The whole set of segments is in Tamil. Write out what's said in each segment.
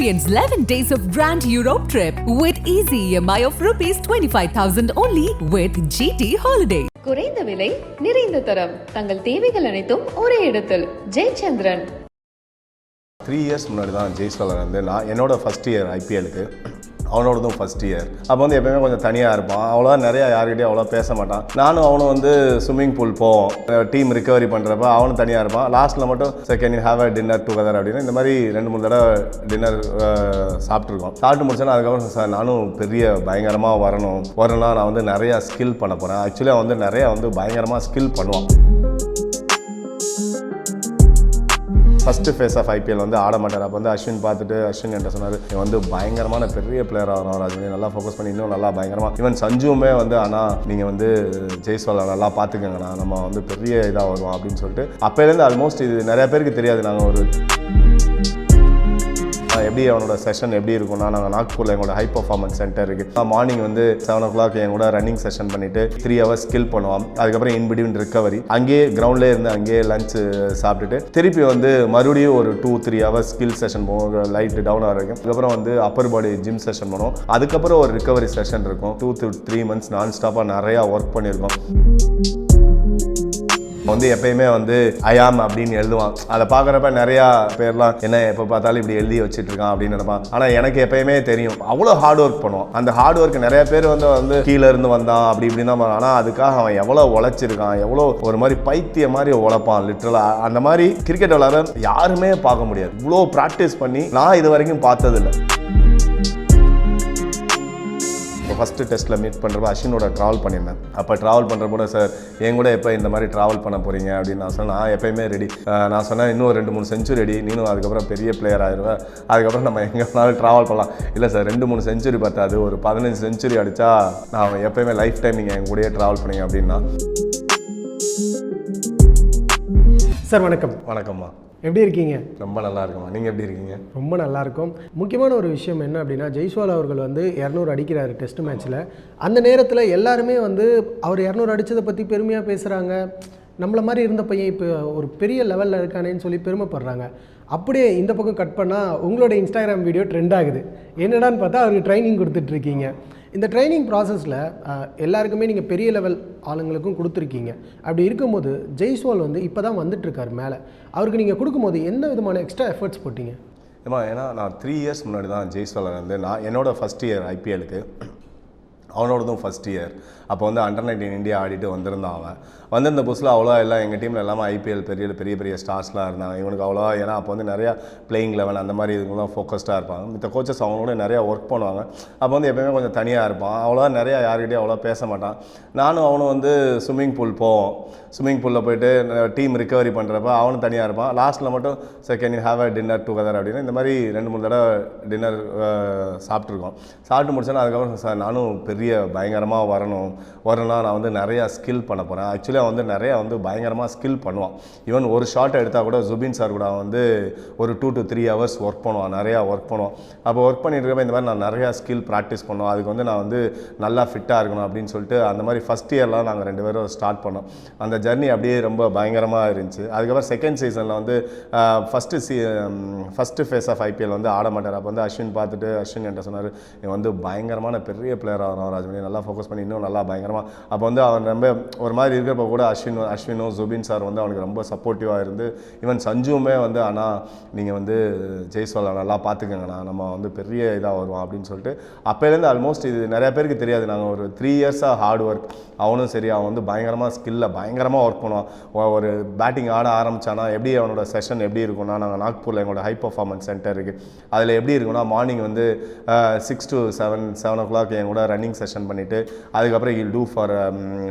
Experience 11 days of Grand Europe trip with easy EMI of rupees 25,000 only with GT Holiday. குறைந்த விலை நிறைந்த தரம். தங்கள் தேவைகள் அனைத்தும் ஒரே இடத்தில். ஜெயச்சந்திரன். த்ரீ இயர்ஸ் முன்னாடி தான் ஜெய்ஸ்வாலர் வந்து நான் என்னோட ஃபஸ்ட் இயர் ஐபிஎலுக்கு அவனோடதும் ஃபஸ்ட் இயர் அப்போ வந்து எப்பயுமே கொஞ்சம் தனியாக இருப்பான். அவ்வளோவா நிறையா யார்கிட்டயும் அவ்வளோ பேச மாட்டான். நானும் அவனும் வந்து ஸ்விம்மிங் பூல் போவோம். டீம் ரிகவரி பண்ணுறப்ப அவனும் தனியாக இருப்பான். லாஸ்ட்டில் மட்டும் second you have a dinner together அப்படின்னு இந்த மாதிரி ரெண்டு மூணு தடவை டின்னர் சாப்பிட்ருக்கோம் சாப்பிட்டு முடிச்சோன்னா அதுக்கப்புறம் சார் நானும் பெரிய பயங்கரமாக வரணும். வரணும்னா நான் வந்து நிறையா ஸ்கில் பண்ண போகிறேன் ஆக்சுவலி அவன் வந்து நிறையா வந்து பயங்கரமாக ஸ்கில் பண்ணுவான். ஃபஸ்ட்டு ஃபேஸ் ஆஃப் ஐபிஎல் வந்து ஆட மாட்டார். அப்போ வந்து அஸ்வின் பார்த்துட்டு அஸ்வின் என்கிட்ட சொன்னார் இவன் வந்து பயங்கரமான பெரிய பிளேயர் ஆகிறான் ராஜினி. நல்லா ஃபோக்கஸ் பண்ணி இன்னும் நல்லா பயங்கரமாக ஈவன் சஞ்சுவுமே வந்து ஆனால் நீங்கள் வந்து ஜெய்ஸ்வாலை நல்லா பார்த்துக்கங்கண்ணா. நம்ம வந்து பெரிய இதாக வருவோம். அப்படின்னு சொல்லிட்டு அப்போலேருந்து ஆல்மோஸ்ட் இது நிறைய பேருக்கு தெரியாது. நாங்கள் ஒரு எப்படி அவனோட செஷன் எப்படி இருக்கும்னா நாங்கள் நாக்பூரில் எங்களோட ஹை பர்ஃபார்மன்ஸ் சென்டர் இருக்குது மார்னிங் வந்து செவன் ஓ கிளாக் என் கூட ரன்னிங் செஷன் பண்ணிட்டு த்ரீ ஹவர்ஸ் ஸ்கில் பண்ணுவோம் அதுக்கப்புறம் இன்பிடியூன் ரிகவரி அங்கேயே கிரவுண்ட்லேயே இருந்து அங்கேயே லஞ்ச் சாப்பிட்டுட்டு திருப்பி வந்து மறுபடியும் ஒரு two three hours skill session போவோம் லைட் டவுன் ஆகிற அதுக்கப்புறம் வந்து அப்பர் பாடி ஜிம் செஷன் பண்ணுவோம். அதுக்கப்புறம் ஒரு ரிகவரி செஷன் இருக்கும். டூ த்ரீ த்ரீ மந்த்ஸ் நான் ஸ்டாப்பாக நிறையா ஒர்க் பண்ணியிருக்கோம். வந்து எப்பயுமே வந்து ஐயாம் அப்படின்னு எழுதுவான். அதை பார்க்குறப்ப நிறையா பேர்லாம் என்ன எப்போ பார்த்தாலும் இப்படி எழுதி வச்சுட்டு இருக்கான் அப்படின்னு நினைப்பான். ஆனால் எனக்கு எப்பயுமே தெரியும் அவ்வளோ ஹார்ட் ஒர்க் பண்ணுவான். அந்த ஹார்ட் ஒர்க் நிறைய பேர் வந்து வந்து கீழே இருந்து வந்தான் அப்படி இப்படி தான் ஆனால் அதுக்காக அவன் எவ்வளோ உழைச்சிருக்கான் எவ்வளோ ஒரு மாதிரி பைத்திய மாதிரி உழைப்பான் லிட்டரலாக அந்த மாதிரி கிரிக்கெட் விளையாட யாருமே பார்க்க முடியாது. இவ்வளோ ப்ராக்டிஸ் பண்ணி நான் இது வரைக்கும் பார்த்ததில்லை. ஃபஸ்ட்டு டெஸ்ட்டில் மீட் பண்ணுறப்ப அஸ்வினோட ட்ராவல் பண்ணியிருந்தேன். அப்போ ட்ராவல் பண்ணுறப்ப கூட சார் என் கூட எப்போ இந்த மாதிரி ட்ராவல் பண்ண போகிறீங்க அப்படின்னு நான் சொன்னேன். நான் எப்பயுமே ரெடி நான் சொன்னேன் இன்னும் ரெண்டு மூணு செஞ்சுரி ரெடி நீனும் அதுக்கப்புறம் பெரிய பிளேயர் ஆயிடுவேன் அதுக்கப்புறம் நம்ம எங்கே வேணாலும் ட்ராவல் பண்ணலாம். இல்லை சார் ரெண்டு மூணு செஞ்சுரி பார்த்தாது. ஒரு பதினஞ்சு செஞ்சுரி அடித்தா நான் எப்பயுமே லைஃப் டைம் நீங்கள் என் கூடயே ட்ராவல் பண்ணீங்க. அப்படின்னா. சார் வணக்கம். வணக்கம்மா. எப்படி இருக்கீங்க? ரொம்ப நல்லா இருக்கும்மா. நீங்கள் எப்படி இருக்கீங்க? ரொம்ப நல்லா இருக்கும். முக்கியமான ஒரு விஷயம் என்ன அப்படின்னா ஜெய்ஸ்வால் அவர்கள் வந்து இரநூறு அடிக்கிறாரு டெஸ்ட் மேட்ச்சில் அந்த நேரத்தில் எல்லாருமே வந்து அவர் இரநூறு அடித்ததை பற்றி பெருமையாக பேசுகிறாங்க நம்மள மாதிரி இருந்த பையன் இப்போ ஒரு பெரிய லெவலில் இருக்கானேன்னு சொல்லி பெருமைப்படுறாங்க. அப்படியே இந்த பக்கம் கட் பண்ணால் உங்களோட இன்ஸ்டாகிராம் வீடியோ ட்ரெண்ட் ஆகுது. என்னடான்னு பார்த்தா அவருக்கு ட்ரைனிங் கொடுத்துட்ருக்கீங்க இந்த ட்ரைனிங் ப்ராசஸில் எல்லாருக்குமே நீங்கள் பெரிய லெவல் ஆளுங்களுக்கும் கொடுத்துருக்கீங்க. அப்படி இருக்கும்போது ஜெய்ஸ்வால் வந்து இப்போ தான் வந்துட்டுருக்காரு மேலே. அவருக்கு நீங்கள் கொடுக்கும்போது எந்த விதமான எக்ஸ்ட்ரா எஃபர்ட்ஸ் போட்டீங்க? ஏமா ஏன்னா நான் த்ரீ இயர்ஸ் முன்னாடி தான் ஜெய்ஸ்வால் வந்து நான் என்னோடய ஃபஸ்ட் இயர் ஐபிஎலுக்கு அவனோடதும் ஃபஸ்ட் இயர் அப்போ வந்து அண்டர் நைன்டீன் இந்தியா ஆடிட்டு வந்திருந்தான் அவன். வந்திருந்த புதுசில் அவ்வளோ எல்லாம் எங்கள் டீமில் எல்லாமே ஐபிஎல் பெரிய பெரிய பெரிய ஸ்டார்ஸ்லாம் இருந்தாங்க. இவனுக்கு அவ்வளோவா ஏன்னா அப்போ வந்து நிறையா பிளேயிங் லெவல் அந்த மாதிரி இதுக்கெல்லாம் ஃபோக்கஸ்டாக இருப்பாங்க. மித்த கோச்சஸ் அவங்களோட நிறையா ஒர்க் பண்ணுவாங்க. அப்போ வந்து எப்பயுமே கொஞ்சம் தனியாக இருப்பான். அவ்வளோவா நிறையா யார்கிட்டையும் அவ்வளோ பேச மாட்டான். நானும் அவனும் வந்து ஸ்விம்மிங் பூல் போவோம். ஸ்விம்மிங் பூலில் போயிட்டு டீம் ரிக்கவரி பண்ணுறப்ப அவனும் தனியாக இருப்பான். லாஸ்ட்டில் மட்டும் second you have a dinner together அப்படின்னு இந்த மாதிரி ரெண்டு மூணு தடவை டின்னர் சாப்பிட்ருக்கோம் சாப்பிட்டு முடிச்சோன்னா அதுக்கப்புறம் சார் நானும் பெரிய பயங்கரமாக வரணும். வரணும்னா நான் வந்து நிறையா ஸ்கில் பண்ண போகிறேன் ஆக்சுவலி அவன் வந்து நிறையா வந்து பயங்கரமாக ஸ்கில் பண்ணுவான். ஈவன் ஒரு ஷார்ட் எடுத்தால் கூட ஜுபின் சார் கூட வந்து ஒரு two to three hours work பண்ணுவான். நிறையா ஒர்க் பண்ணுவான். அப்போ ஒர்க் பண்ணிட்டு இருக்கப்ப இந்த மாதிரி நான் நிறையா ஸ்கில் ப்ராக்டிஸ் பண்ணுவோம் அதுக்கு வந்து நான் வந்து நல்லா ஃபிட்டாக இருக்கணும் அப்படின்னு சொல்லிட்டு அந்த மாதிரி ஃபஸ்ட் இயர்லாம் நாங்கள் ரெண்டு பேரும் ஸ்டார்ட் பண்ணோம். அந்த ஜர்னி அப்படியே ரொம்ப பயங்கரமாக இருந்துச்சு. அதுக்கப்புறம் செகண்ட் சீசனில் வந்து ஃபஸ்ட்டு சீ ஃபஸ்ட்டு ஃபேஸ் ஆஃப் ஐபிஎல் வந்து ஆட மாட்டார். அப்போ வந்து அஸ்வின் பார்த்துட்டு அஸ்வின் என்கிட்ட சொன்னார் வந்து பயங்கரமான பெரிய பிளேயராக வரும் ராஜ்மணி. நல்லா ஃபோக்கஸ் பண்ணி இன்னும் நல்லா பயங்கரமாக அப்போ வந்து அவன் ரொம்ப ஒரு மாதிரி இருக்கிறப்ப கூட அஸ்வின் அஸ்வினும் ஜுபின் சார் வந்து அவனுக்கு ரொம்ப சப்போர்ட்டிவாக இருந்து ஈவன் சஞ்சுவுமே வந்து ஆனால் நீங்கள் வந்து ஜெய்ஸ்வாலை நல்லா பார்த்துக்கங்கண்ணா நம்ம வந்து பெரிய இதாக வருவோம் அப்படின்னு சொல்லிட்டு அப்போலேருந்து ஆல்மோஸ்ட் இது நிறையா பேருக்கு தெரியாது. நாங்கள் ஒரு த்ரீ இயர்ஸாக ஹார்ட் ஒர்க் அவனும் சரி அவன் வந்து பயங்கரமாக ஸ்கில்லை பயங்கரமாக ஒர்க் பண்ணுவான். ஒரு பேட்டிங் ஆட ஆரம்பிச்சானா எப்படி அவனோட செஷன் எப்படி இருக்கும்னா நாங்கள் நாக்பூரில் எங்களோட ஹை பர்ஃபார்மன்ஸ் சென்டர் இருக்குது அதில் எப்படி இருக்கும்னா மார்னிங் வந்து six to seven seven o'clock என் கூட ரன்னிங் செஷன் பண்ணிவிட்டு அதுக்கப்புறம் இல் two four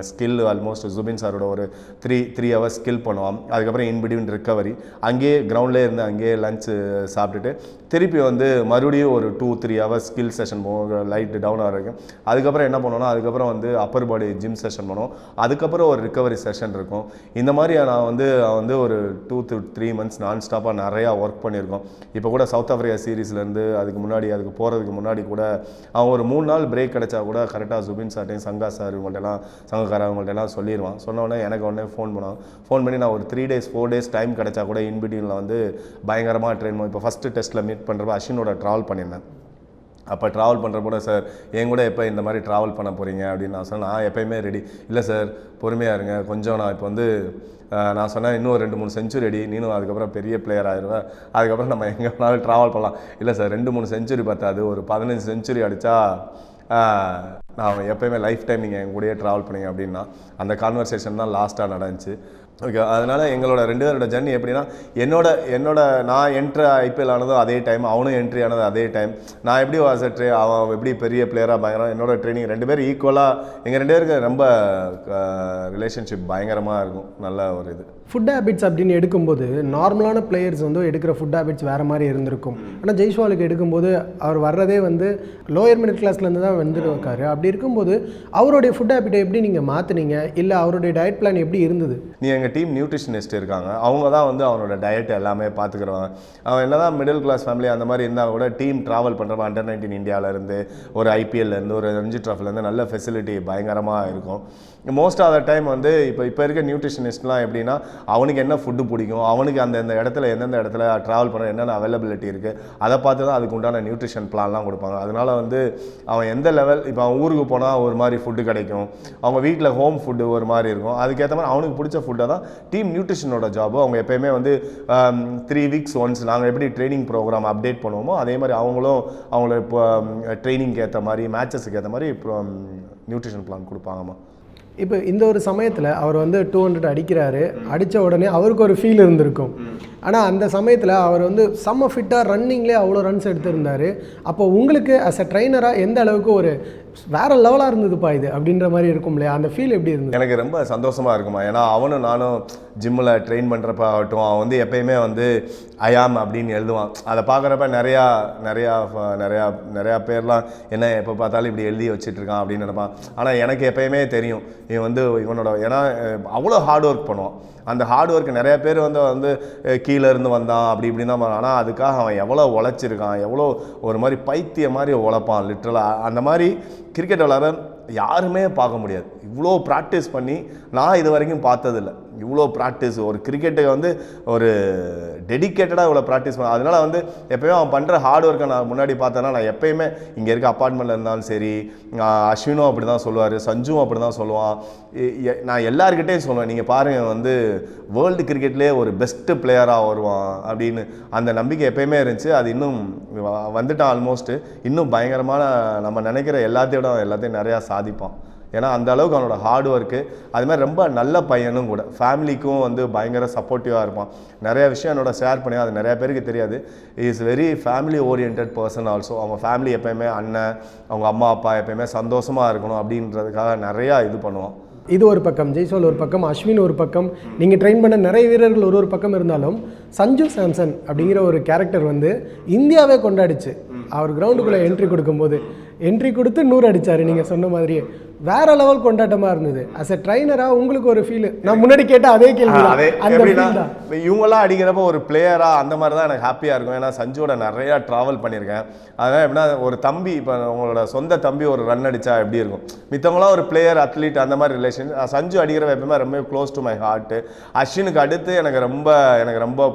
skill almost Zubin சாரோட ஒரு த்ரீ த்ரீ ஹவர்ஸ் ஸ்கில் பண்ணுவான். அதுக்கப்புறம் இன்பிடியூன் ரிக்கவரி அங்கேயே கிரவுண்ட்லேயே இருந்து அங்கேயே லன்ச் சாப்பிட்டுட்டு திருப்பி வந்து மறுபடியும் ஒரு two three hours skill session போவோம் லைட் டவுன் ஆகிருக்கும் அதுக்கப்புறம் என்ன பண்ணுவோம்னா அதுக்கப்புறம் வந்து அப்பர் பாடி ஜிம் செஷன் பண்ணுவோம். அதுக்கப்புறம் ஒரு ரிக்கவரி செஷன் இருக்கும். இந்த மாதிரி நான் வந்து வந்து ஒரு டூ டு த்ரீ மந்த்ஸ் நான் ஸ்டாப்பாக நிறையா ஒர்க் பண்ணியிருக்கோம். இப்போ கூட சவுத் ஆஃப்ரிக்கா சீரீஸ்லேருந்து அதுக்கு முன்னாடி அதுக்கு போகிறதுக்கு முன்னாடி கூட அவன் ஒரு மூணு நாள் பிரேக் கிடச்சா கூட கரெக்டாக ஜுபின் சார்ட்டையும் சங்கா சார் இவங்கள்ட்டெல்லாம் சங்கக்காரவங்கள்டெல்லாம் சொல்லிடுவான் சொன்ன எனக்கு உடனே ஃபோன் பண்ணுவான். ஃபோன் பண்ணி நான் ஒரு three days four days time கிடைச்சா கூட இன்பிட்வீனில் வந்து பயங்கரமாக ட்ரெயின் இப்போ ஃபஸ்ட்டு டெஸ்ட்டில் மீட் பண்ணுறப்ப அஸ்வினோட ட்ராவல் பண்ணியிருந்தேன். அப்போ ட்ராவல் பண்ணுறப்ப கூட சார் என் கூட எப்போ இந்த மாதிரி ட்ராவல் பண்ண போகிறீங்க அப்படின்னு நான் சொன்னேன். நான் எப்பயுமே ரெடி இல்லை சார் பொறுமையாக இருங்க. கொஞ்சம் நான் இப்போ வந்து நான் சொன்னேன் இன்னும் ரெண்டு மூணு செஞ்சுரி அடி நீனும் அதுக்கப்புறம் பெரிய பிளேயர் ஆயிடுவேன் அதுக்கப்புறம் நம்ம எங்கே வேணாலும் ட்ராவல் பண்ணலாம். இல்லை சார் ரெண்டு மூணு செஞ்சுரி பத்தாது. ஒரு பதினஞ்சு செஞ்சுரி அடித்தா நான் எப்போயுமே லைஃப் டைம் நீங்கள் என் கூடயே ட்ராவல் பண்ணீங்க அப்படின்னா அந்த கான்வர்சேஷன் தான் லாஸ்ட்டாக நடந்துச்சு. ஓகே அதனால் எங்களோட ரெண்டு பேரோட ஜர்னி எப்படின்னா என்னோட என்னோட நான் என்ட்ரி ஐபிஎல் ஆனதும் அதே டைம் அவனும் என்ட்ரி ஆனது அதே டைம் நான் எப்படி வாஸ் ட்ரே அவன் எப்படி பெரிய பிளேயராக பயங்கரம் என்னோட ட்ரைனிங் ரெண்டு பேரும் ஈக்குவலாக எங்கள் ரெண்டு பேருக்கு ரொம்ப ரிலேஷன்ஷிப் பயங்கரமாக இருக்கும். நல்ல ஒரு இது. ஃபுட் ஹேபிட்ஸ் அப்படின்னு எடுக்கும்போது நார்மலான பிளேயர்ஸ் வந்து எடுக்கிற ஃபுட் ஹேபிட்ஸ் வேறு மாதிரி இருந்திருக்கும். ஆனால் ஜெய்ஸ்வாலுக்கு எடுக்கும்போது அவர் வர்றதே வந்து லோயர் மிடில் கிளாஸ்லேருந்து தான் வந்துருக்காரு அப்படி இருக்கும்போது அவருடைய ஃபுட் ஹேபிட்டை எப்படி நீங்கள் மாற்றுனீங்க இல்லை அவருடைய டயட் பிளான் எப்படி இருந்தது? நீ எங்கள் டீம் நியூட்ரிஷனிஸ்ட் இருக்காங்க. அவங்க தான் வந்து அவனோட டயட் எல்லாமே பார்த்துக்கிறவங்க அவன் என்னதான் மிடில் கிளாஸ் ஃபேமிலி அந்த மாதிரி இருந்தால் கூட டீம் ட்ராவல் பண்ணுறவன் அண்டர் நைன்டீன் இந்தியாவிலேருந்து ஒரு இருந்து ஒரு ரஞ்சி ட்ராஃபிலேருந்து நல்ல ஃபெசிலிட்டி பயங்கரமாக இருக்கும். மோஸ்ட் ஆஃப் த டைம் வந்து இப்போ இப்போ இருக்க நியூட்ரிஷனிஸ்ட்லாம் எப்படின்னா அவனுக்கு என்ன ஃபுட்டு பிடிக்கும் அவனுக்கு அந்த இந்த இடத்துல எந்தெந்த இடத்துல ட்ராவல் பண்ண என்னென்ன அவைலபிலிட்டி இருக்குது அதை பார்த்து தான் அதுக்கு உண்டான நியூட்ரிஷன் பிளான்லாம் கொடுப்பாங்க. அதனால வந்து அவன் எந்த லெவல் இப்போ அவன் ஊருக்கு போனால் ஒரு மாதிரி ஃபுட்டு கிடைக்கும் அவங்க வீட்டில் ஹோம் ஃபுட்டு ஒரு மாதிரி இருக்கும் அதுக்கேற்ற மாதிரி அவனுக்கு பிடிச்ச ஃபுட்டை தான் டீம் நியூட்ரிஷனோட ஜாபு அவங்க எப்போயுமே வந்து த்ரீ வீக்ஸ் ஒன்ஸ் நாங்கள் எப்படி ட்ரைனிங் ப்ரோக்ராம் அப்டேட் பண்ணுவோமோ அதே மாதிரி அவங்களும் அவங்கள இப்போ ட்ரைனிங்க்கு um, ஏற்ற மாதிரி மேட்சஸுக்கு ஏற்ற மாதிரி இப்போ நியூட்ரிஷன் பிளான் கொடுப்பாங்கம்மா. இப்போ இந்த ஒரு சமயத்தில் அவர் வந்து டூ ஹண்ட்ரட் அடிக்கிறாரு. அடித்த உடனே அவருக்கு ஒரு ஃபீல் இருந்திருக்கும். ஆனால் அந்த சமயத்தில் அவர் வந்து செம்ம ஃபிட்டாக ரன்னிங்லேயே அவ்வளோ ரன்ஸ் எடுத்திருந்தாரு. அப்போ உங்களுக்கு அஸ் அ ட்ரைனராக எந்த அளவுக்கு ஒரு வேற லெவலாக இருந்ததுப்பா இது அப்படின்ற மாதிரி இருக்கும் இல்லையா அந்த ஃபீல் எப்படி இருந்தது? எனக்கு ரொம்ப சந்தோஷமாக இருக்குமா ஏன்னா அவனும் நானும் ஜிம்மில் ட்ரெயின் பண்ணுறப்ப ஆகட்டும் அவன் வந்து எப்பயுமே வந்து அயாம் அப்படின்னு எழுதுவான். அதை பார்க்குறப்ப நிறையா நிறையா ஃப- நிறையா நிறையா பேர்லாம் என்ன எப்போ பார்த்தாலும் இப்படி எழுதி வச்சுட்ருக்கான் அப்படின்னு நினைப்பான். ஆனால் எனக்கு எப்பயுமே தெரியும் இவன் வந்து இவனோட ஏன்னா அவ்வளோ ஹார்ட் ஒர்க் பண்ணுவான். அந்த ஹார்ட் ஒர்க் நிறைய பேர் வந்து வந்து கீழே இருந்து வந்தான் அப்படி இப்படி தான் ஆனால் அதுக்காக அவன் எவ்வளோ உழைச்சிருக்கான் எவ்வளோ ஒரு மாதிரி பைத்திய மாதிரி உழைப்பான் லிட்ரலாக அந்த மாதிரி கிரிக்கெட் விளாட யாருமே பார்க்க முடியாது. இவ்வளோ ப்ராக்டிஸ் பண்ணி நான் இது வரைக்கும் பார்த்ததில்ல. இவ்வளோ ப்ராக்டிஸ் ஒரு கிரிக்கெட்டை வந்து ஒரு டெடிக்கேட்டடாக இவ்வளோ ப்ராக்டிஸ் பண்ண அதனால் வந்து எப்பயுமே அவன் பண்ணுற ஹார்ட் ஒர்க்கை நான் முன்னாடி பார்த்தேன்னா நான் எப்பயுமே இங்கே இருக்க அப்பார்ட்மெண்ட்டில் இருந்தாலும் சரி அஸ்வினும் அப்படி தான் சொல்லுவார் சஞ்சுவும் அப்படி தான் சொல்லுவான் நான் எல்லாருக்கிட்டேயும் சொல்லுவேன் நீங்கள் பாருங்கள் வந்து வேர்ல்டு கிரிக்கெட்லேயே ஒரு பெஸ்ட்டு பிளேயராக வருவான் அப்படின்னு. அந்த நம்பிக்கை எப்பயுமே இருந்துச்சு. அது இன்னும் வந்துட்டான் ஆல்மோஸ்ட்டு இன்னும் பயங்கரமான நம்ம நினைக்கிற எல்லாத்தையும் விட எல்லாத்தையும் நிறையா சாதிப்பான். ஏன்னா அந்த அளவுக்கு அவனோட ஹார்ட் ஒர்க்கு அது மாதிரி ரொம்ப நல்ல பையனும் கூட. ஃபேமிலிக்கும் வந்து பயங்கர சப்போர்ட்டிவாக இருப்பான். நிறைய விஷயம் என்னோட ஷேர் பண்ணி அது நிறைய பேருக்கு தெரியாது. Is very family orient person also அவங்க ஃபேமிலி எப்பயுமே அண்ணன் அவங்க அம்மா அப்பா எப்பயுமே சந்தோஷமாக இருக்கணும் அப்படின்றதுக்காக நிறையா இது பண்ணுவான். இது ஒரு பக்கம் ஜெய்சோல் ஒரு பக்கம் அஸ்வின் ஒரு பக்கம். நீங்கள் ட்ரெயின் பண்ண நிறைய வீரர்கள் ஒரு ஒரு பக்கம் இருந்தாலும் சஞ்சு சாம்சன் அப்படிங்கிற ஒரு கேரக்டர் வந்து இந்தியாவே கொண்டாடிச்சு. அவர் கிரவுண்டுக்குள்ளே என்ட்ரி கொடுக்கும்போது. என்ட்ரி கொடுத்து நூறு அடிச்சாரு நீங்கள் சொன்ன மாதிரியே. வேற லெவல் கொண்டாட்டமாக இருந்தது. அஸ் எ ட்ரைனராக உங்களுக்கு ஒரு ஃபீல் நான் முன்னாடி கேட்ட அதே கேள்வி அதே அந்த இவங்கெல்லாம் அடிக்கிறப்ப ஒரு பிளேயரா அந்த மாதிரி தான் எனக்கு ஹாப்பியாக இருக்கும். ஏன்னா சஞ்சுவோட நிறையா ட்ராவல் பண்ணியிருக்கேன். அதனால் எப்படின்னா ஒரு தம்பி இப்போ உங்களோட சொந்த தம்பி ஒரு ரன் அடிச்சா எப்படி இருக்கும்? மித்தவங்களாம் ஒரு பிளேயர் அத்லீட் அந்த மாதிரி ரிலேஷன் சஞ்சு அடிக்கிறப்ப எப்பவுமே ரொம்ப க்ளோஸ் டு மை ஹார்ட்டு அஸ்வினுக்கு அடுத்து எனக்கு ரொம்ப எனக்கு ரொம்ப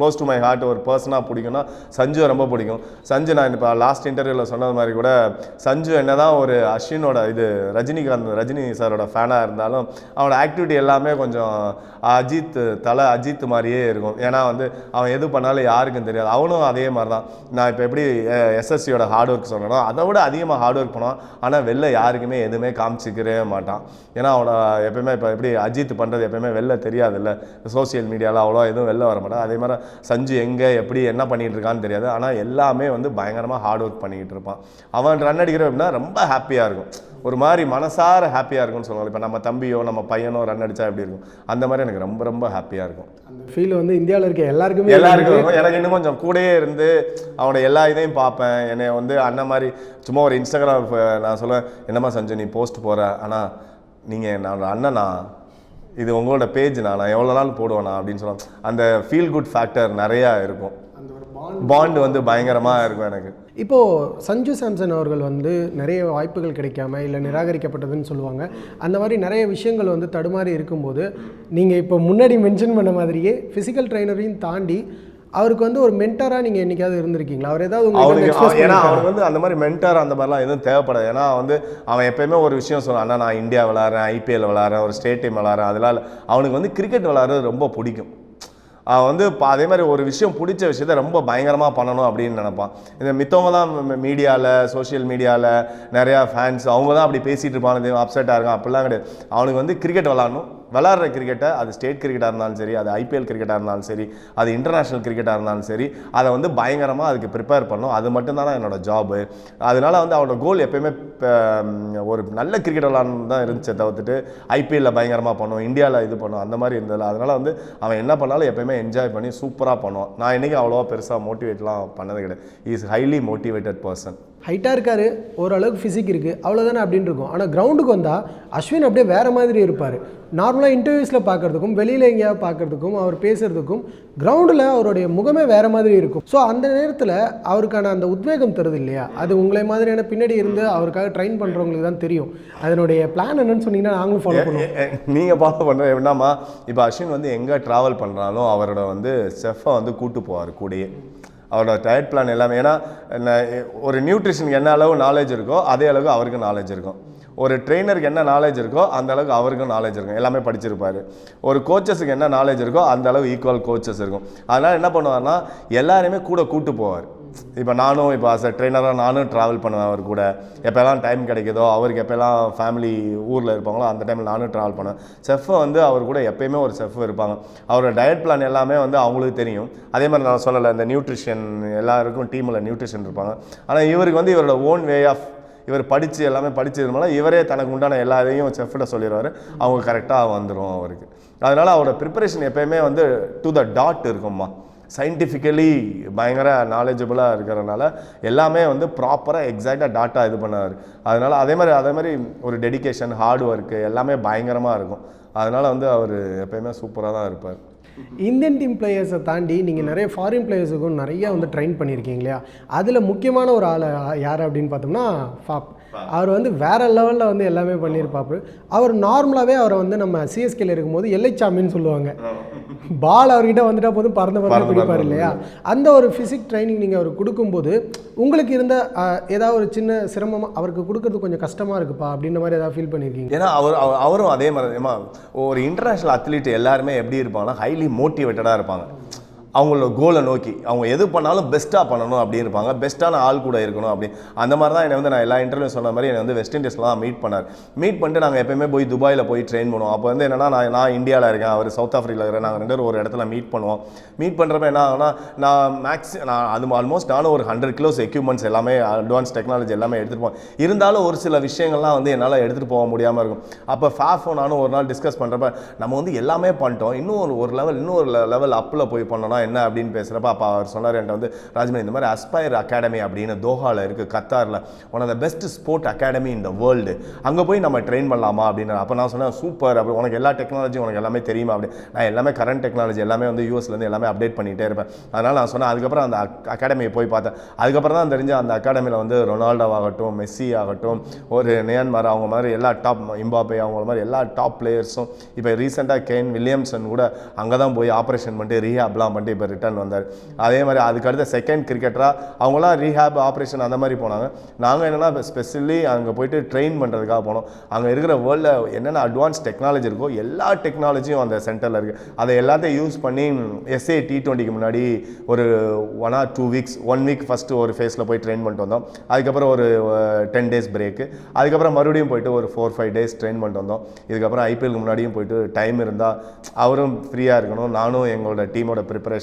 க்ளோஸ் டு மை ஹார்ட் ஒரு பர்சனாக பிடிக்கும்னா சஞ்சு ரொம்ப பிடிக்கும். சஞ்சு நான் இப்போ லாஸ்ட் இன்டர்வியூவில் சொன்னது மாதிரி கூட சஞ்சு என்ன தான் ஒரு அஸ்வினோட இது ரஜினிகாந்த் ரஜினி சாரோட ஃபேனாக இருந்தாலும் அவனோட ஆக்டிவிட்டி எல்லாமே கொஞ்சம் அஜித் தலை அஜித் மாதிரியே இருக்கும். ஏன்னா வந்து அவன் எது பண்ணாலும் யாருக்கும் தெரியாது. அவனும் அதே மாதிரி தான் நான் இப்போ எப்படி எஸ்எஸ்சியோட ஹார்ட் ஒர்க் சொன்னனோ அதை விட அதிகமாக ஹார்ட் ஒர்க் பண்ணுவான். ஆனால் வெளில யாருக்குமே எதுவுமே காமிச்சிக்கவே மாட்டான். ஏன்னா அவனோட எப்பயுமே இப்போ எப்படி அஜித் பண்ணுறது எப்பயுமே வெளில தெரியாதுல்ல. சோஷியல் மீடியாவில் அவ்வளோ எதுவும் வெளில வர மாட்டான். அதே மாதிரி சஞ்சு எங்கே எப்படி என்ன பண்ணிட்டு இருக்கான்னு தெரியாது. ஆனால் எல்லாமே வந்து பயங்கரமாக ஹார்ட் ஒர்க் பண்ணிக்கிட்டு இருப்பான் அவன் ரன் அடிக்கிற அப்படின்னா ரொம்ப ஹாப்பியாக இருக்கும். ஒரு மாதிரி மனசார ஹாப்பியாக இருக்கும்னு சொல்லுவாங்க. இப்போ நம்ம தம்பியோ நம்ம பையனோ ரன் அடிச்சா எப்படி இருக்கும்? அந்த மாதிரி எனக்கு ரொம்ப ரொம்ப ஹாப்பியாக இருக்கும். அந்த ஃபீல் வந்து இந்தியாவில் இருக்க எல்லாருக்குமே எல்லாருக்கும் இருக்கும். எனக்கு இன்னும் கொஞ்சம் கூடயே இருந்து அவனோட எல்லா இதையும் பார்ப்பேன். என்னை வந்து அண்ணன் மாதிரி சும்மா ஒரு இன்ஸ்டாகிராம் நான் சொல்லுவேன் என்னம்மா சஞ்சு நீ போஸ்ட் போகிற ஆனால் நீங்கள் நான் அண்ணனா? இது உங்களோட பேஜ் நான் நான் எவ்வளோ நாள் போடுவேண்ணா அப்படின்னு சொல்லுவேன் அந்த ஃபீல் குட் ஃபேக்டர் நிறையா இருக்கும். பாண்ட் வந்து பயங்கரமாக இருக்கும் எனக்கு. இப்போது சஞ்சு சாம்சன் அவர்கள் வந்து நிறைய வாய்ப்புகள் கிடைக்காம இல்லை நிராகரிக்கப்பட்டதுன்னு சொல்லுவாங்க. அந்த மாதிரி நிறைய விஷயங்கள் வந்து தடுமாறி இருக்கும்போது நீங்கள் இப்போ முன்னாடி மென்ஷன் பண்ண மாதிரியே ஃபிசிக்கல் ட்ரைனரையும் தாண்டி அவருக்கு வந்து ஒரு மென்டராக நீங்கள் என்னைக்காவது இருந்திருக்கீங்களா? அவர் ஏதாவது express ஏன்னா? அவனுக்கு வந்து அந்த மாதிரி மென்டர் அந்த மாதிரிலாம் எதுவும் தேவைப்படாது. ஏன்னா வந்து அவன் எப்பயுமே ஒரு விஷயம் சொல்லுவான் அண்ணா நான் இந்தியா விளாட்றேன் ஐபிஎல் விளாட்றேன் ஒரு ஸ்டேட் டீம் விளாட்றேன் அதெல்லாம். அவனுக்கு வந்து கிரிக்கெட் விளாட்றது ரொம்ப பிடிக்கும். அவன் வந்து அதே மாதிரி ஒரு விஷயம் பிடிச்ச விஷயத்த ரொம்ப பயங்கரமாக பண்ணணும் அப்படின்னு நினைப்பான். இந்த மித்தவங்க தான் மீடியாவில் சோஷியல் மீடியாவில் நிறையா ஃபேன்ஸ் அவங்க தான் அப்படி பேசிகிட்டு இருப்பாங்க. அப்செட்டாக இருக்கான் அப்படிலாம் கிடையாது. அவனுக்கு வந்து கிரிக்கெட் விளாடணும் விளாட்ற கிரிக்கெட்டை அது ஸ்டேட் கிரிக்கெட்டாக இருந்தாலும் சரி அது ஐபிஎல் கிரிக்கெட்டாக இருந்தாலும் சரி அது இன்டர்நேஷ்னல் கிரிக்கெட்டாக இருந்தாலும் சரி அதை வந்து பயங்கரமாக அதுக்கு ப்ரிப்பேர் பண்ணும். அது மட்டும்தான் என்னோடய ஜாபு அதனால வந்து அவனோட கோல் எப்பயுமே ஒரு நல்ல கிரிக்கெட் விளாடணும் தான் இருந்துச்சு தவிர்த்துட்டு ஐபிஎல்ல பயங்கரமாக பண்ணும் இந்தியாவில் இது பண்ணும் அந்த மாதிரி இருந்ததில்ல அதனால் வந்து அவன் என்ன பண்ணாலும் எப்பயுமே என்ஜாய் பண்ணி சூப்பராக பண்ணுவான். நான் இன்றைக்கி அவ்வளோவா பெருசாக மோட்டிவேட்லாம் பண்ணது கிடையாது. இஸ் ஹைலி மோட்டிவேட்டட் பர்சன் ஹைட்டாக இருக்காரு ஓரளவுக்கு ஃபிசிக் இருக்குது அவ்வளோதானே அப்படின்னு இருக்கும். ஆனால் கிரவுண்டுக்கு வந்தால் அஸ்வின் அப்படியே வேறு மாதிரி இருப்பார். நார்மலாக இன்டர்வியூஸில் பார்க்குறதுக்கும் வெளியில் எங்கேயாவது பார்க்குறதுக்கும் அவர் பேசுகிறதுக்கும் கிரவுண்டில் அவருடைய முகமே வேறு மாதிரி இருக்கும். ஸோ அந்த நேரத்தில் அவருக்கான அந்த உத்வேகம் தருது இல்லையா? அது உங்களை மாதிரியான பின்னாடி இருந்து அவருக்காக ட்ரெயின் பண்ணுறவங்களுக்கு தான் தெரியும். அதனுடைய பிளான் என்னன்னு சொன்னீங்கன்னா நாங்களும் ஃபாலோ பண்ணுவோம். நீங்கள் ஃபாலோ பண்ணுற என்னம்மா இப்போ அஸ்வின் வந்து எங்கே ட்ராவல் பண்ணுறாலும் அவரோட வந்து செஃப்பை வந்து கூட்டு போவார் கூடயே. அவரோட டயட் பிளான் எல்லாமே. ஏன்னா ஒரு நியூட்ரிஷனுக்கு என்ன அளவு நாலேஜ் இருக்கோ அதே அளவுக்கு அவருக்கு நாலேஜ் இருக்கும். ஒரு ட்ரெயினருக்கு என்ன நாலேஜ் இருக்கோ அந்த அளவுக்கு அவருக்கும் நாலேஜ் இருக்கும். எல்லாமே படிச்சிருப்பார். ஒரு கோச்சஸுக்கு என்ன நாலேஜ் இருக்கோ அந்த அளவு ஈக்குவல் கோச்சஸ் இருக்கும். அதனால் என்ன பண்ணுவார்னா எல்லாருமே கூட கூட்டு போவார். இப்போ நானும் இப்போ அஸ் அ ட்ரெயினராக நானும் ட்ராவல் பண்ணுவேன் அவர் கூட. எப்போல்லாம் டைம் கிடைக்குதோ அவருக்கு எப்போல்லாம் ஃபேமிலி ஊரில் இருப்பாங்களோ அந்த டைமில் நானும் ட்ராவல் பண்ணுவேன். செஃப்பை வந்து அவர் கூட எப்பயுமே ஒரு செஃப் இருப்பாங்க. அவரோட டயட் பிளான் எல்லாமே வந்து அவங்களுக்கு தெரியும். அதே மாதிரி நான் சொல்லலை இந்த நியூட்ரிஷன் எல்லாருக்கும் டீமில் நியூட்ரிஷன் இருப்பாங்க. ஆனால் இவருக்கு வந்து இவரோட ஓன் வே ஆஃப் இவர் படித்து எல்லாமே படித்ததுனால இவரே தனக்கு உண்டான எல்லா இதையும் செஃப்கிட்ட சொல்லிடுவார். அவங்க கரெக்டாக வந்துடும் அவருக்கு. அதனால் அவரோட ப்ரிப்பரேஷன் எப்பயுமே வந்து டு த டாட் இருக்கும்மா. சயின்டிஃபிக்கலி பயங்கர நாலேஜபிளாக இருக்கிறனால எல்லாமே வந்து ப்ராப்பராக எக்ஸாக்டாக டாட்டா இது பண்ணார் அதனால் அதே மாதிரி அதே மாதிரி ஒரு டெடிகேஷன் ஹார்ட் ஒர்க்கு எல்லாமே பயங்கரமாக இருக்கும். அதனால் வந்து அவர் எப்பயுமே சூப்பராக தான் இருப்பார். இந்தியன் டீம் பிளேயர்ஸை தாண்டி நீங்கள் நிறைய ஃபாரின் பிளேயர்ஸுக்கும் நிறைய வந்து ட்ரெயின் பண்ணியிருக்கீங்க இல்லையா? அதில் முக்கியமான ஒரு ஆள் யார் அப்படின்னு பார்த்தோம்னா ஃபாப் அவர் வந்து வேற லெவலில் வந்து எல்லாமே பண்ணியிருப்பாப்பு அவர் நார்மலாகவே அவரை வந்து நம்ம சிஎஸ்கேல இருக்கும்போது எல்லைச்சாமின்னு சொல்லுவாங்க. பால் அவர்கிட்ட வந்துட்டா போதும் பறந்து பறந்து பிடிப்பார் இல்லையா? அந்த ஒரு ஃபிசிக் ட்ரைனிங் நீங்கள் அவருக்கு கொடுக்கும்போது உங்களுக்கு இருந்த ஏதாவது ஒரு சின்ன சிரமமாக அவருக்கு கொடுக்கறது கொஞ்சம் கஷ்டமாக இருக்குப்பா அப்படின்ற மாதிரி ஏதாவது ஃபீல் பண்ணியிருக்கீங்க ஏன்னா அவர் அவர்- அவரும் அதே மாதிரி ஒரு இன்டர்நேஷ்னல் அத்லீட் எல்லாருமே எப்படி இருப்பாங்கன்னா ஹைலி மோட்டிவேட்டடாக இருப்பாங்க. அவங்களோட கோலை நோக்கி அவங்க எது பண்ணாலும் பெஸ்ட்டாக பண்ணணும் அப்படின்னு இருப்பாங்க. பெஸ்ட்டான ஆள் கூட இருக்கணும் அப்படி அந்த மாதிரி தான் என்னை வந்து நான் எல்லா இன்டர்வியூ சொன்ன மாதிரி என்னை வந்து வெஸ்ட் இண்டீஸ்லாம் மீட் பண்ணார். மீட் பண்ணிட்டு நாங்கள் எப்போயுமே போய் துபாயில் போய் ட்ரெயின் பண்ணுவோம். அப்போ வந்து என்னன்னா நான் நான் இந்தியாவில் இருக்கேன் அவர் சவுத் ஆஃப்ரிக்காவில் இருக்கிறேன் நாங்கள் ரெண்டு ஒரு இடத்துல மீட் பண்ணுவோம். மீட் பண்ணுறப்ப என்ன ஆகுனா நான் மேக்ஸ் நான் அது ஆல்மோஸ்ட் நானும் ஒரு ஹண்ட்ரட் கிலோஸ் எக்யூப்மெண்ட்ஸ் எல்லாமே அட்வான்ஸ் டெக்னாலஜி எல்லாமே எடுத்துகிட்டு போவேன். இருந்தாலும் ஒரு சில விஷயங்கள்லாம் வந்து என்னால் எடுத்துகிட்டு போக முடியாமல் இருக்கும். அப்போ ஃபேஃபோ நானும் ஒரு நாள் டிஸ்கஸ் பண்ணுறப்ப நம்ம வந்து எல்லாமே பண்ணிட்டோம். இன்னும் ஒரு ஒரு லெவல் இன்னும் ஒரு லெவல் அப்பில் போய் பண்ணோன்னா என்ன அப்படின்னு பேசுகிறப்ப அப்போ அவர் சொன்னார் என்கிட்ட வந்து ராஜ்மணி இந்த மாதிரி அஸ்பயர் அகாடமி அப்படின்னு தோஹாவில் இருக்குது கத்தாரில் one of the best sport academy இந்த வேர்ல்டு அங்கே போய் நம்ம ட்ரெயின் பண்ணலாமா? அப்படின்னு. அப்போ நான் சொன்னேன் சூப்பர் அப்படி உனக்கு எல்லா டெக்னாலஜியும் உனக்கு எல்லாமே தெரியுமா? அப்படி நான் எல்லாமே கரண்ட் டெக்னாலஜி எல்லாமே வந்து யூஎஸ்லேருந்து எல்லாமே அப்டேட் பண்ணிகிட்டே இருப்பேன். அதனால் நான் சொன்னேன் அதுக்கப்புறம் அந்த அகாடமியை போய் பார்த்தேன். அதுக்கப்புறம் தான் தெரிஞ்ச அந்த அகாடமியில் வந்து ரொனால்டோ ஆகட்டும் மெஸ்ஸி ஆகட்டும் ஒரு நியான்மார் அவங்க மாதிரி எல்லா டாப் இம்பாபே அவங்க மாதிரி எல்லா டாப் பிளேயர்ஸும் இப்போ ரீசெண்டாக கேன் வில்லியம்சன் கூட அங்கே தான் போய் ஆப்ரேஷன் பண்ணிட்டு ரீஹாப்லாம் பண்ணிட்டு இப்போ ரிட்டர்ன் வந்தார். அதே மாதிரி அதுக்கு அடுத்த செகண்ட் கிரிக்கெட்டராக அவங்களாம் ரீஹாப் ஆப்ரேஷன் அந்த மாதிரி போனாங்க. நாங்கள் என்னென்னா ஸ்பெஷலி அங்கே போயிட்டு ட்ரெயின் பண்ணுறதுக்காக போனோம். அங்கே இருக்கிற வேர்ல்டில் என்னென்ன அட்வான்ஸ் டெக்னாலஜி இருக்கோ எல்லா டெக்னாலஜியும் அந்த சென்டரில் இருக்குது அதை எல்லாத்தையும் யூஸ் பண்ணி எஸ்ஏ டி டுவெண்ட்டிக்கு முன்னாடி ஒரு one or two weeks one week first ஒரு ஃபேஸில் போய் ட்ரெயின் பண்ணிட்டு வந்தோம். அதுக்கப்புறம் ஒரு டென் டேஸ் பிரேக்கு அதுக்கப்புறம் மறுபடியும் போயிட்டு ஒரு ஃபோர் ஃபைவ் டேஸ் ட்ரெயின் பண்ணிட்டு வந்தோம். இதுக்கப்புறம் ஐபிஎல்க்கு முன்னாடியும் போயிட்டு டைம் இருந்தால் அவரும் ஃப்ரீயாக இருக்கணும். நானும் எங்களோட டீமோட ப்ரிப்பரேஷன்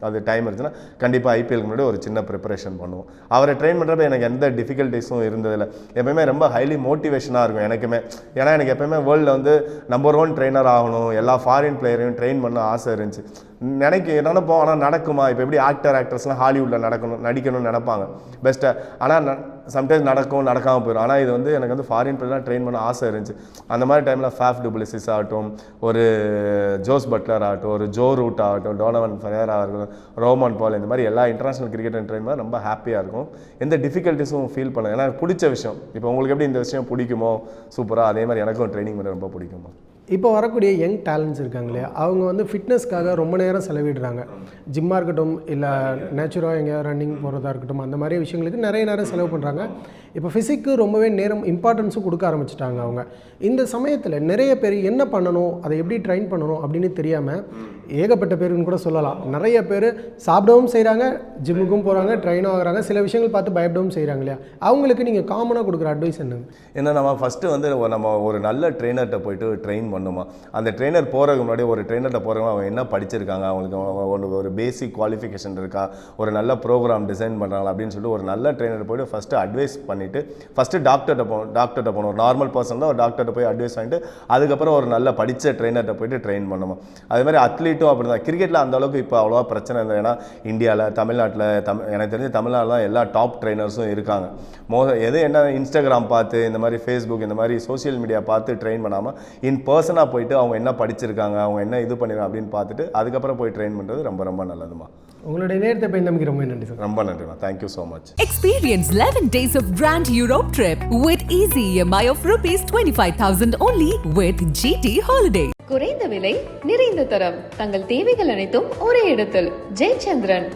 அது டைம் இருந்துச்சுன்னா கண்டிப்பாக ஐபிஎல்க்கு முன்னாடி ஒரு சின்ன ப்ரிப்பரேஷன் பண்ணுவோம். அவரை ட்ரெயின் பண்ணுறப்ப எனக்கு எந்த டிஃபிகல்ட்டிஸும் இருந்ததில்லை. எப்பயுமே ரொம்ப ஹைலி மோட்டிவேஷனாக இருக்கும் எனக்குமே. ஏன்னா எனக்கு எப்பயுமே வேர்ல்டில் வந்து நம்பர் ஒன் ட்ரெயினர் ஆகணும் எல்லா ஃபாரின் பிளேயரையும் ட்ரெயின் பண்ண ஆசை இருந்துச்சு. நினைக்க நினைப்போம் ஆனால் நடக்குமா? இப்போ எப்படி ஆக்டர் ஆக்ட்ரஸ்லாம் ஹாலிவுட்டில் நடக்கணும் நடிக்கணும்னு நினைப்பாங்க. பெஸ்ட்டாக ஆனால் சம்டைம்ஸ் நடக்கும் நடக்காமல் போயிடும் ஆனால் இது வந்து எனக்கு வந்து ஃபாரின் பிள்ளைலாம் ட்ரெயின் பண்ண ஆசை இருந்துச்சு. அந்த மாதிரி டைமில் ஃபேஃப் டுப்ளிசிஸ் ஆகட்டும் ஒரு ஜோஸ் பட்லர் ஆகட்டும் ஒரு ஜோ ரூட் ஆகட்டும் டோனவன் ஃபயர் ஆகட்டும் ரோமன் பால் இந்த மாதிரி எல்லா இன்டர்நேஷனல் கிரிக்கெட் ட்ரெயின் பண்ண ரொம்ப ஹாப்பியாக இருக்கும். எந்த டிஃபிகல்ட்டிஸும் ஃபீல் பண்ண ஏன்னா எனக்கு பிடிச்ச விஷயம். இப்போ உங்களுக்கு எப்படி இந்த விஷயம் பிடிக்குமோ சூப்பராக அதே மாதிரி எனக்கும் ட்ரைனிங் பண்ண ரொம்ப பிடிக்குமா? இப்போ வரக்கூடிய யங் டேலண்ட்ஸ் இருக்காங்க இல்லையா? அவங்க வந்து ஃபிட்னஸ்க்காக ரொம்ப நேரம் செலவிடுறாங்க. ஜிம்மாக இருக்கட்டும் இல்லை நேச்சுரலாக எங்கேயா ரன்னிங் போகிறதா இருக்கட்டும் அந்த மாதிரி விஷயங்களுக்கு நிறைய நேரம் செலவு பண்ணுறாங்க இப்போ ஃபிசிக்கு ரொம்பவே நேரம் இம்பார்ட்டன்ஸும் கொடுக்க ஆரம்பிச்சிட்டாங்க அவங்க. இந்த சமயத்தில் நிறைய பேர் என்ன பண்ணணும் அதை எப்படி ட்ரைன் பண்ணணும் அப்படின்னு தெரியாமல் ஏகப்பட்ட பேருன்னு கூட சொல்லலாம். நிறைய பேர் சாப்பிடவும் செய்கிறாங்க ஜிம்முக்கும் போகிறாங்க ட்ரெயினும் ஆகிறாங்க சில விஷயங்கள் பார்த்து பயப்படவும் செய்கிறாங்க இல்லையா? அவங்களுக்கு நீங்கள் காமனாக கொடுக்குற அட்வைஸ் என்ன ஏன்னா நம்ம ஃபஸ்ட்டு வந்து நம்ம ஒரு நல்ல ட்ரெயினர்கிட்ட போயிட்டு ட்ரெயின் பண்ணுமா? அந்த ட்ரெயினர் போகிறதுக்கு முன்னாடி ஒரு ட்ரெயினர்கிட்ட போகிறவங்க அவங்க என்ன படிச்சிருக்காங்க? அவங்களுக்கு அவங்க ஒரு பேசிக் குவாலிஃபிகேஷன் இருக்கா? ஒரு நல்ல ப்ரோக்ராம் டிசைன் பண்ணுறாங்களா அப்படின்னு சொல்லிட்டு ஒரு நல்ல ட்ரெயினர் போயிட்டு ஃபஸ்ட்டு அட்வைஸ் பண்ணி பண்ணிவிட்டு ஃபஸ்ட்டு டாக்டர்கிட்ட போகணும் டாக்டர்கிட்ட போகணும் ஒரு நார்மல் பர்சன் தான் ஒரு டாக்டர்கிட்ட போய் அட்வைஸ் வாங்கிட்டு அதுக்கப்புறம் ஒரு நல்ல படித்த ட்ரெயினர்கிட்ட போயிட்டு ட்ரெயின் பண்ணணும் அதே மாதிரி அத்லீட்டும் அப்படி தான் கிரிக்கெட்டில் அந்த அளவுக்கு இப்போ அவ்வளோவா பிரச்சனை இல்லை. ஏன்னா இந்தியாவில் தமிழ்நாட்டில் தமிழ் எனக்கு தெரிஞ்சு தமிழ்நாட்டில் எல்லா டாப் ட்ரெயினர்ஸும் இருக்காங்க. மோ எது என்ன இன்ஸ்டாகிராம் பார்த்து இந்த மாதிரி ஃபேஸ்புக் இந்த மாதிரி சோஷியல் மீடியா பார்த்து ட்ரெயின் பண்ணாமல் இன் பர்சனாக போயிட்டு அவங்க என்ன படிச்சிருக்காங்க அவங்க என்ன இது பண்ணிருக்காங்க அப்படின்னு பார்த்துட்டு அதுக்கப்புறம் போய் ட்ரெயின் பண்ணுறது ரொம்ப ரொம்ப நல்லதுமா உங்களுடைய நேரத்தை பயந்தமைக்கு ரொம்ப நன்றி சார். ரொம்ப நன்றிமா thank you so much Experience 11 days of Grand Europe trip with easy EMI of rupees 25,000 only with GT Holiday. குறைந்த விலை நிறைந்த தரம். தங்கள் தேவைகள் அனைத்தும் ஒரே இடத்தில். ஜெயச்சந்திரன்.